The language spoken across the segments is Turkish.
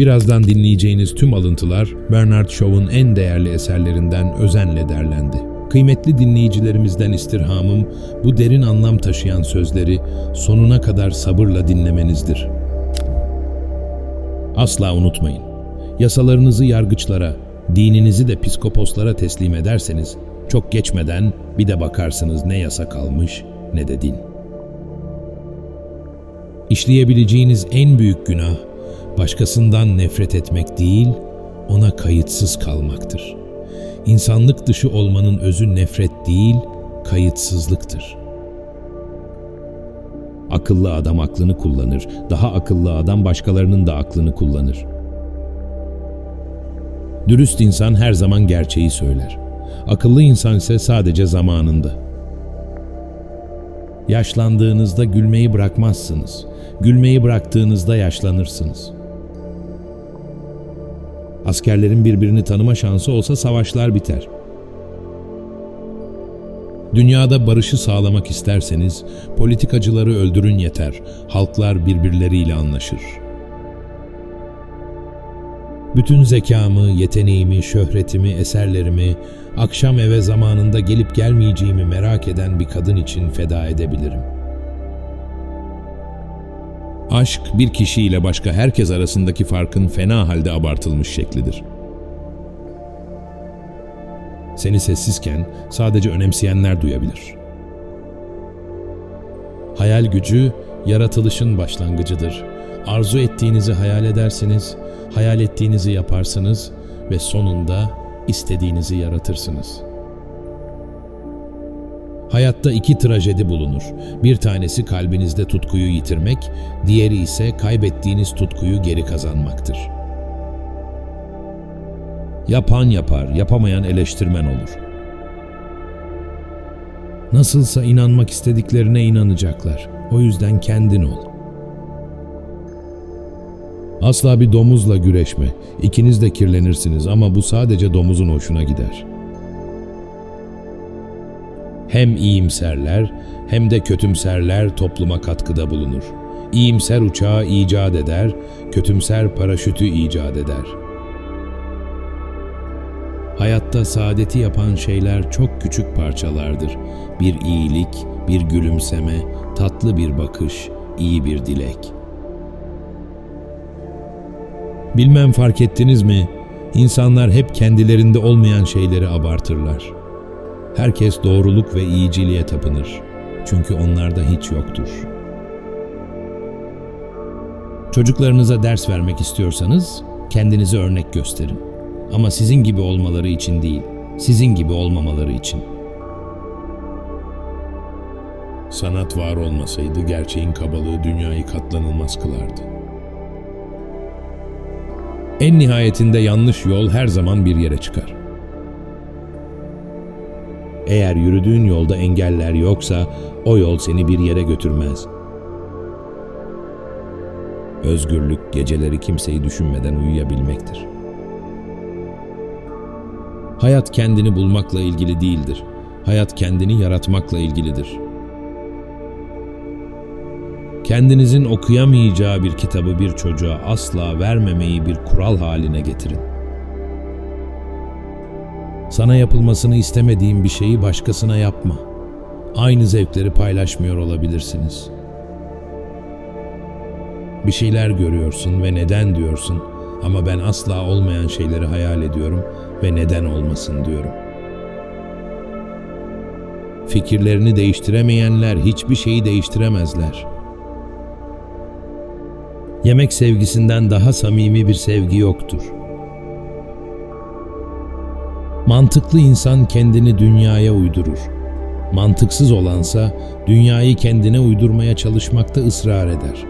Birazdan dinleyeceğiniz tüm alıntılar Bernard Shaw'un en değerli eserlerinden özenle derlendi. Kıymetli dinleyicilerimizden istirhamım bu derin anlam taşıyan sözleri sonuna kadar sabırla dinlemenizdir. Asla unutmayın. Yasalarınızı yargıçlara, dininizi de piskoposlara teslim ederseniz çok geçmeden bir de bakarsınız ne yasa kalmış ne de din. İşleyebileceğiniz en büyük günah başkasından nefret etmek değil, ona kayıtsız kalmaktır. İnsanlık dışı olmanın özü nefret değil, kayıtsızlıktır. Akıllı adam aklını kullanır, daha akıllı adam başkalarının da aklını kullanır. Dürüst insan her zaman gerçeği söyler. Akıllı insan ise sadece zamanında. Yaşlandığınızda gülmeyi bırakmazsınız. Gülmeyi bıraktığınızda yaşlanırsınız. Askerlerin birbirini tanıma şansı olsa savaşlar biter. Dünyada barışı sağlamak isterseniz politikacıları öldürün yeter. Halklar birbirleriyle anlaşır. Bütün zekamı, yeteneğimi, şöhretimi, eserlerimi, akşam eve zamanında gelip gelmeyeceğimi merak eden bir kadın için feda edebilirim. Aşk bir kişiyle başka herkes arasındaki farkın fena halde abartılmış şeklidir. Seni sessizken sadece önemseyenler duyabilir. Hayal gücü yaratılışın başlangıcıdır. Arzu ettiğinizi hayal edersiniz, hayal ettiğinizi yaparsınız ve sonunda istediğinizi yaratırsınız. Hayatta iki trajedi bulunur. Bir tanesi kalbinizde tutkuyu yitirmek, diğeri ise kaybettiğiniz tutkuyu geri kazanmaktır. Yapan yapar, yapamayan eleştirmen olur. Nasılsa inanmak istediklerine inanacaklar. O yüzden kendin ol. Asla bir domuzla güreşme. İkiniz de kirlenirsiniz ama bu sadece domuzun hoşuna gider. Hem iyimserler hem de kötümserler topluma katkıda bulunur. İyimser uçağı icat eder, kötümser paraşütü icat eder. Hayatta saadeti yapan şeyler çok küçük parçalardır. Bir iyilik, bir gülümseme, tatlı bir bakış, iyi bir dilek. Bilmem fark ettiniz mi? İnsanlar hep kendilerinde olmayan şeyleri abartırlar. Herkes doğruluk ve iyiciliğe tapınır. Çünkü onlarda hiç yoktur. Çocuklarınıza ders vermek istiyorsanız kendinize örnek gösterin. Ama sizin gibi olmaları için değil, sizin gibi olmamaları için. Sanat var olmasaydı gerçeğin kabalığı dünyayı katlanılmaz kılardı. En nihayetinde yanlış yol her zaman bir yere çıkar. Eğer yürüdüğün yolda engeller yoksa o yol seni bir yere götürmez. Özgürlük geceleri kimseyi düşünmeden uyuyabilmektir. Hayat kendini bulmakla ilgili değildir. Hayat kendini yaratmakla ilgilidir. Kendinizin okuyamayacağı bir kitabı bir çocuğa asla vermemeyi bir kural haline getirin. Sana yapılmasını istemediğin bir şeyi başkasına yapma. Aynı zevkleri paylaşmıyor olabilirsiniz. Bir şeyler görüyorsun ve neden diyorsun ama ben asla olmayan şeyleri hayal ediyorum ve neden olmasın diyorum. Fikirlerini değiştiremeyenler hiçbir şeyi değiştiremezler. Yemek sevgisinden daha samimi bir sevgi yoktur. Mantıklı insan kendini dünyaya uydurur. Mantıksız olansa dünyayı kendine uydurmaya çalışmakta ısrar eder.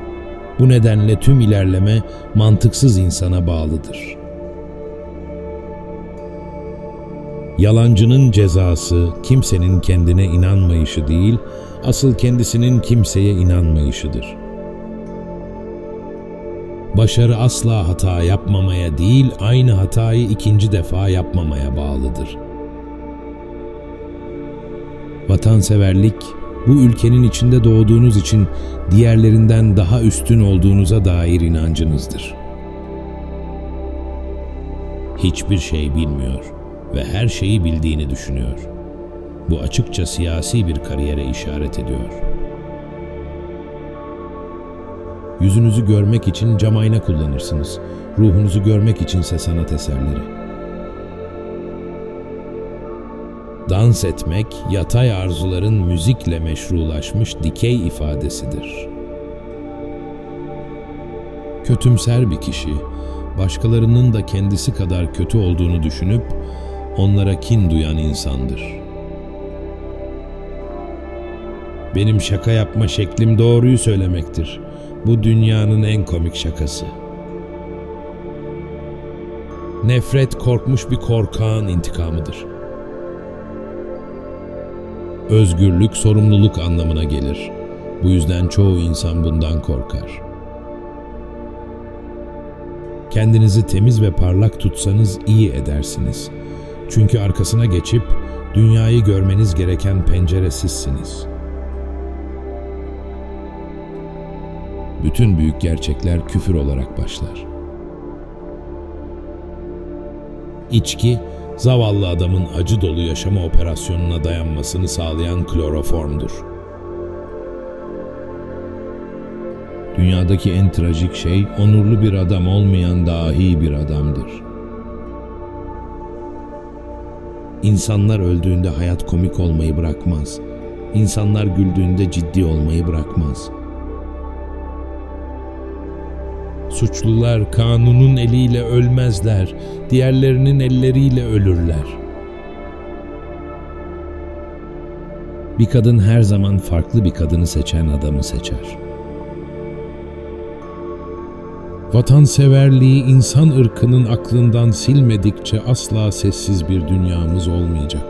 Bu nedenle tüm ilerleme mantıksız insana bağlıdır. Yalancının cezası kimsenin kendine inanmayışı değil, asıl kendisinin kimseye inanmayışıdır. Başarı asla hata yapmamaya değil, aynı hatayı ikinci defa yapmamaya bağlıdır. Vatanseverlik, bu ülkenin içinde doğduğunuz için diğerlerinden daha üstün olduğunuza dair inancınızdır. hiçbir şey bilmiyor ve her şeyi bildiğini düşünüyor. Bu açıkça siyasi bir kariyere işaret ediyor. Yüzünüzü görmek için cam ayna kullanırsınız. Ruhunuzu görmek içinse sanat eserleri. Dans etmek, yatay arzuların müzikle meşrulaşmış dikey ifadesidir. Kötümser bir kişi, başkalarının da kendisi kadar kötü olduğunu düşünüp onlara kin duyan insandır. Benim şaka yapma şeklim doğruyu söylemektir. Bu dünyanın en komik şakası. Nefret korkmuş bir korkağın intikamıdır. Özgürlük sorumluluk anlamına gelir. Bu yüzden çoğu insan bundan korkar. Kendinizi temiz ve parlak tutsanız iyi edersiniz. Çünkü arkasına geçip dünyayı görmeniz gereken pencere sizsiniz. Bütün büyük gerçekler küfür olarak başlar. İçki, zavallı adamın acı dolu yaşama operasyonuna dayanmasını sağlayan kloroformdur. Dünyadaki en trajik şey onurlu bir adam olmayan dahi bir adamdır. İnsanlar öldüğünde hayat komik olmayı bırakmaz. İnsanlar güldüğünde ciddi olmayı bırakmaz. Suçlular kanunun eliyle ölmezler, diğerlerinin elleriyle ölürler. Bir kadın her zaman farklı bir kadını seçen adamı seçer. Vatanseverliği insan ırkının aklından silmedikçe asla sessiz bir dünyamız olmayacak.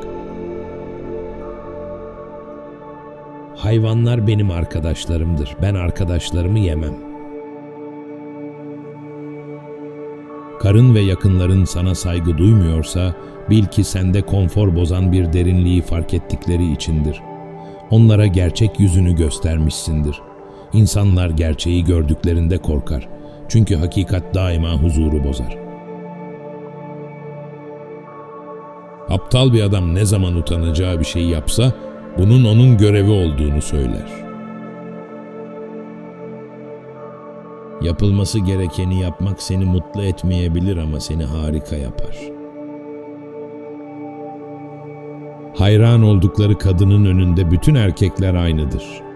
Hayvanlar benim arkadaşlarımdır. Ben arkadaşlarımı yemem. Karın ve yakınların sana saygı duymuyorsa bil ki sende konfor bozan bir derinliği fark ettikleri içindir. Onlara gerçek yüzünü göstermişsindir. İnsanlar gerçeği gördüklerinde korkar. Çünkü hakikat daima huzuru bozar. Aptal bir adam ne zaman utanacağı bir şey yapsa, bunun onun görevi olduğunu söyler. Yapılması gerekeni yapmak seni mutlu etmeyebilir ama seni harika yapar. Hayran oldukları kadının önünde bütün erkekler aynıdır.